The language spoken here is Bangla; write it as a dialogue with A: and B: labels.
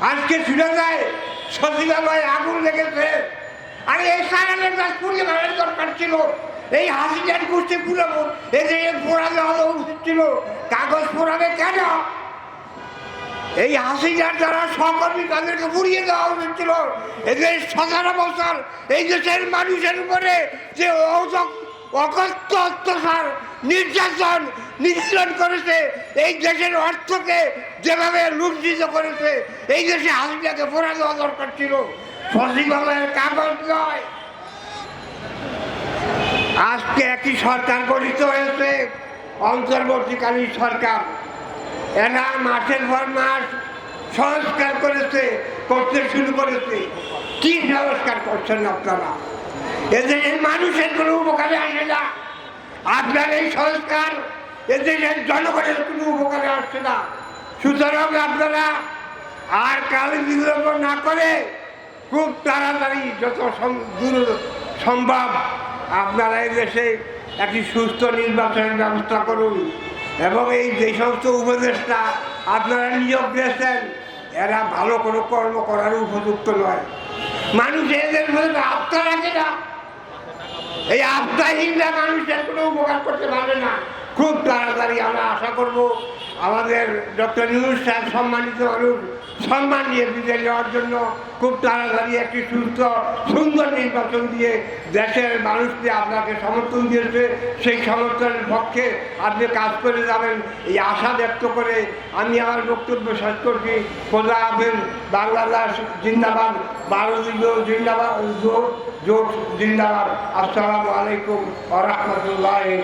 A: আজকে যায় সচিবালয়ে আগুন লেগেছে। আরে এই সারানের গাছ পুড়িয়ে মারার দরকার ছিল। এই হাসিটার গোষ্ঠী পুরাবো এদের পোড়াতে হলো উচিত ছিল, কাগজ পোড়াবে কেন? এই হাসিটার যারা সহকর্মী তাদেরকে পুড়িয়ে দেওয়া উচিত ছিল। এদের সতেরো বছর এই দেশের মানুষের উপরে যে অযক- অকথ্য অত্যাচার নির্যাতন নির্যাতন করেছে। এই দেশের অর্থকে যেভাবে লুণ্ঠিত করেছে, এই দেশে হাসিটাকে পোড়া দেওয়া দরকার ছিল। সচিবালয়ের কাগজ নয়। আজকে একটি সরকার গঠিত হয়েছে, অন্তর্বর্তীকালীন সরকার। এরা মাসের পর মাস সংস্কার করেছে, করতে শুরু করেছে। কি সংস্কার করছেন আপনারা? এদেশের মানুষের কোনো উপকারে আসে না। আপনার এই সংস্কার এদেশের জনগণের কোনো উপকারে আসছে না। সুতরাং আপনারা আর কাল বিলম্ব না করে খুব তাড়াতাড়ি যত দূর সম্ভব আপনারা এই দেশে একটি সুস্থ নির্বাচনের ব্যবস্থা করুন। এবং এই যে সমস্ত উপদেষ্টা আপনারা নিয়োগ দিয়েছেন, এরা ভালো কোনো কর্ম করার উপযুক্ত নয়। মানুষ এদের মধ্যে আস্থা রাখে না এই আত্মাহীনরা মানুষের কোনো উপকার করতে পারবে না। খুব তাড়াতাড়ি আমরা আশা করব আমাদের ডক্টর ইউনুস সাহেব সম্মানিত মানুষ, সম্মান নিয়ে বিদায় নেওয়ার জন্য খুব তাড়াতাড়ি একটি সুস্থ, সুন্দর নির্বাচন দিয়ে দেশের মানুষকে আপনাকে সমর্থন দিয়েছে। সেই সমর্থনের পক্ষে আপনি কাজ করে যাবেন এই আশা ব্যক্ত করে আমি আমার বক্তব্য শেষ করছি। খোদা হাফেজ, বাংলাদেশ জিন্দাবাদ ভারতীয় জিন্দাবাদ, জোট জিন্দাবাদ। আসসালামু আলাইকুম ওয়া রাহমাতুল্লাহি